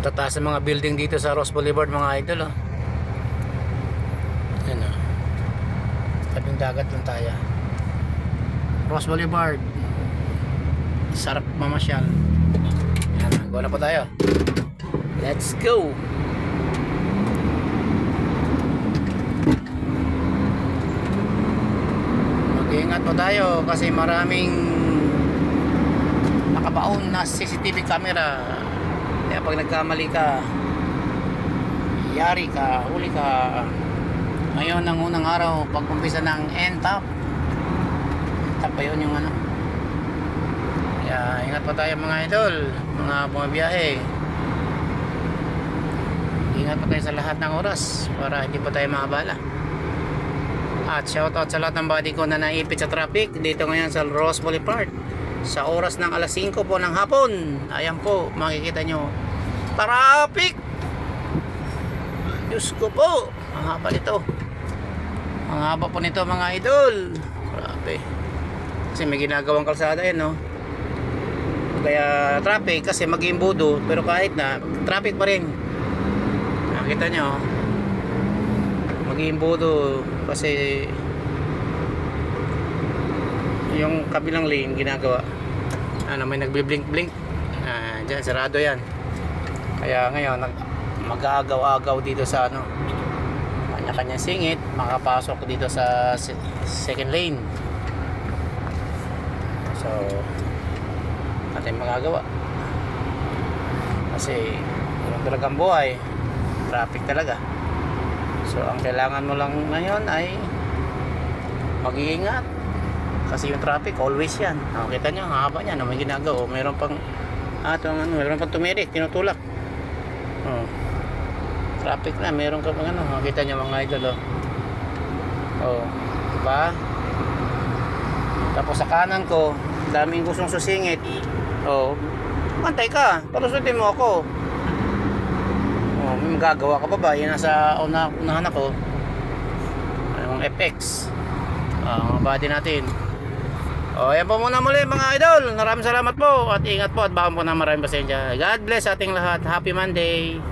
Tataas ng mga building dito sa Ross Boulevard mga idol oh. Yan oh. Tabing dagat lang tayo. Ross Boulevard. Sarap mamasyal. Yan, go na po tayo. Let's go. Mag-iingat po tayo kasi maraming nakabaon na CCTV camera. Kaya pag nagkamali ka, yari ka, huli ka. Ngayon ang unang araw, pag umpisa ng NTAP. NTAP pa yun yung ano. Kaya ingat po tayo mga idol, mga bumabiyahe. Ingat po tayo sa lahat ng oras para hindi po tayo maabala. At shoutout sa lahat ng body ko na naipit sa traffic dito ngayon sa Ross Boulevard. Sa oras ng alas 5 po ng hapon. Ayan po, makikita nyo. Traffic! Diyos ko po. Ang haba nito. Ang haba po nito mga idol. Grabe. Kasi may ginagawang kalsada yan, no? Kaya traffic kasi mag-imbudo. Pero kahit na, traffic pa rin. Nakita nyo, mag-imbudo kasi yung kabilang lane ginagawa. Ano may nagbi-blink-blink. Ah, dyan sarado yan. Kaya ngayon mag-aagaw-agaw dito sa ano kanya-kanya singit makapasok dito sa se- second lane. So natin magagawa kasi yung talagang buhay. Traffic talaga. So ang kailangan mo lang ngayon ay mag-iingat kasi yung traffic always yan. Nakita nyo ang haba niya na may ginagawa. O mayroon pang ah, ito, ano, mayroon pang tumirik tinutulak. Oh. traffic na mayroon ka pang ano makita nyo mga idol oh. oh diba? Tapos sa kanan ko daming gustong susingit. Oh pantay ka palusutin mo ako. Oh, may magagawa ka pa ba? Yan nasa una, unahan ako. Yung FX ah, mga body natin o yan po muna muli mga idol. Maraming salamat po at ingat po at baka po na maraming pasensya. God bless ating lahat. Happy Monday